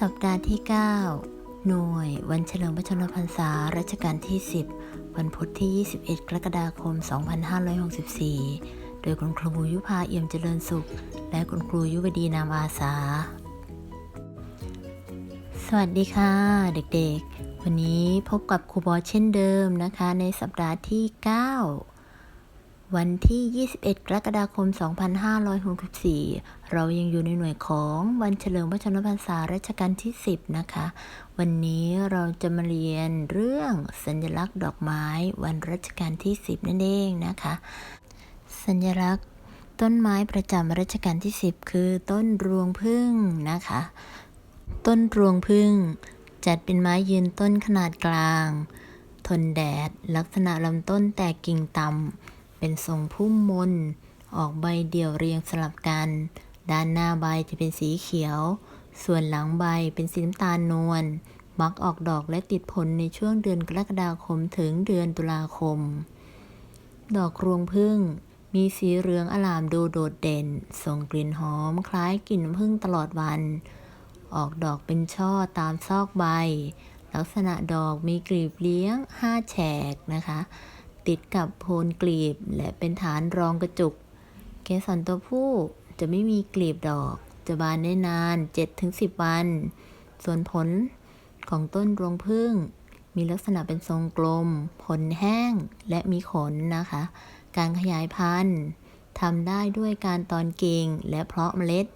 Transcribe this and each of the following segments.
สัปดาห์ที่ 9 หน่วย วันเฉลิมพระชนมพรรษารัชกาลที่ 10 วันพุธที่ 21 กรกฎาคม 2564 โดยคุณครูยุพาเอี่ยมเจริญสุข และคุณครูยุวดีนามอาสา สวัสดีค่ะ เด็กๆ วันนี้พบกับครูบอเช่นเดิมนะคะ ในสัปดาห์ที่ 9 วันที่ 21 กรกฎาคม 2564 เรายังอยู่ในหน่วยของวันเฉลิมพระชนมพรรษารัชกาลที่ 10 นะคะ วันนี้เราจะมาเรียนเรื่องสัญลักษณ์ดอกไม้วันรัชกาลที่ 10 นั่นเองนะคะ สัญลักษณ์ต้นไม้ประจำรัชกาลที่ 10 คือต้นรวงพึ่งนะคะ ต้นรวงพึ่ง จัดเป็นไม้ยืนต้นขนาดกลาง ทนแดด ลักษณะลำต้นแตกกิ่งต่ำ เป็นทรงพุ่มมน ออกใบเดี่ยวเรียงสลับกัน ด้านหน้าใบจะเป็นสีเขียว ส่วนหลังใบเป็นสีน้ำตาลนวล มักออกดอกและติดผลในช่วงเดือนกรกฎาคมถึงเดือนตุลาคม ดอกรวงพึ่ง มีสีเหลืองอลามดูโดดเด่น ส่งกลิ่นหอมคล้ายกลิ่นน้ำผึ้งตลอดวัน ออกดอกเป็นช่อตามซอกใบ ลักษณะดอกมีกลีบเลี้ยง 5 แฉกนะคะ ติดกับโพนกลีบ และเป็นฐานรองกระจุก เกสรตัวผู้จะไม่มีกลีบดอก จะบานได้นาน 7-10 วัน ส่วนผลของต้นรวงพึ่งมีลักษณะเป็นทรงกลม ผลแห้ง และมีขนนะคะ การขยายพันธุ์ทำได้ด้วยการตอนกิ่งและเพาะเมล็ด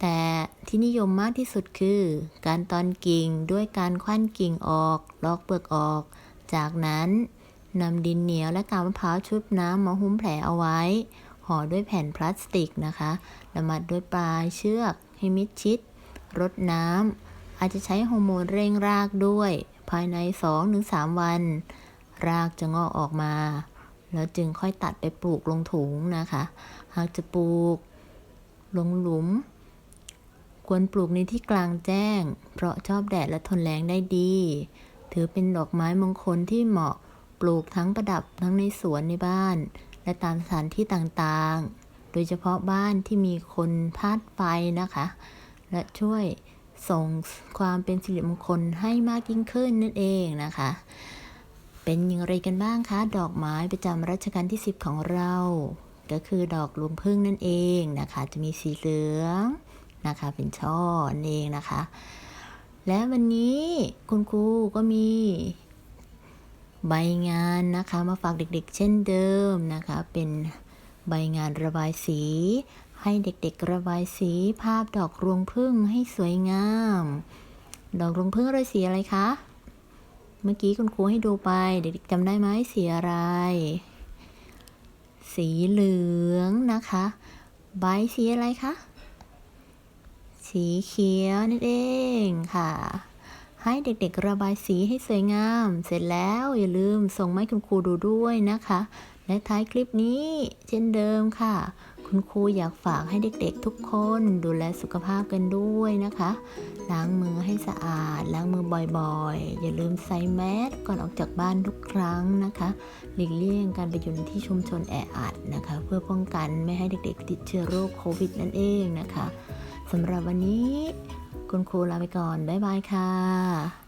แต่ที่นิยมมากที่สุดคือ การตอนกิ่งด้วยการคว้านกิ่งออก ลอกเปลือกออก จากนั้น นำดินเหนียวและกาบมะพร้าวชุบน้ำมาหุ้มแผลเอาไว้ ห่อด้วยแผ่นพลาสติกนะคะล้วมัดด้วยปลายเชือกให้มิดชิด รดน้ำอาจจะใช้ฮอร์โมนเร่งรากด้วย ภายใน 2-3 วัน รากจะงอกออกมา แล้วจึงค่อยตัดไปปลูกลงถุงนะคะ หากจะปลูกลงหลุม ควรปลูกในที่กลางแจ้ง เพราะชอบแดดและทนแรงได้ดี ถือเป็นดอกไม้มงคลที่เหมาะ ลูกทั้งประดับทั้งในสวนในบ้าน และตามสถานที่ต่างๆ โดยเฉพาะบ้านที่มีคนพาดไฟนะคะ และช่วยส่งความเป็นสิริมงคลให้มากยิ่งขึ้นนั่นเองนะคะ เป็นอย่างไรกันบ้างคะ ดอกไม้ประจำรัชกาลที่ 10 ของเรา ก็คือดอกรวงพึ่งนั่นเองนะคะ จะมีสีเหลืองนะคะ เป็นช่อนั่นเองนะคะ และวันนี้คุณครูก็มี ใบงานนะคะมาฝากเด็กๆ เช่นเดิมนะคะ เป็นใบงานระบายสี ให้เด็กๆระบายสีภาพดอกรวงพึ่งให้สวยงาม ดอกรวงพึ่งอะไรสีอะไรคะ เมื่อกี้คุณครูให้ดูไป เด็กๆจำได้ไหมสีอะไร สีเหลืองนะคะ ใบสีอะไรคะ สีเขียวนั่นเองค่ะ ให้เด็กๆ ระบายสีให้สวยงาม เสร็จแล้วอย่าลืมส่งไม้คุณครูดูด้วยนะคะ และท้ายคลิปนี้เช่นเดิมค่ะ คุณครูอยากฝากให้เด็กๆ ทุกคนดูแลสุขภาพกันด้วยนะคะ ล้างมือให้สะอาด ล้างมือบ่อยๆ อย่าลืมใส่แมสก่อนออกจากบ้านทุกครั้งนะคะ หลีกเลี่ยงการไปอยู่ในที่ชุมชนแออัดนะคะ เพื่อป้องกันไม่ให้เด็กๆ ติดเชื้อโรคโควิดนั่นเองนะคะสำหรับวันนี้ คุณครูลาไปก่อน บ๊ายบายค่ะ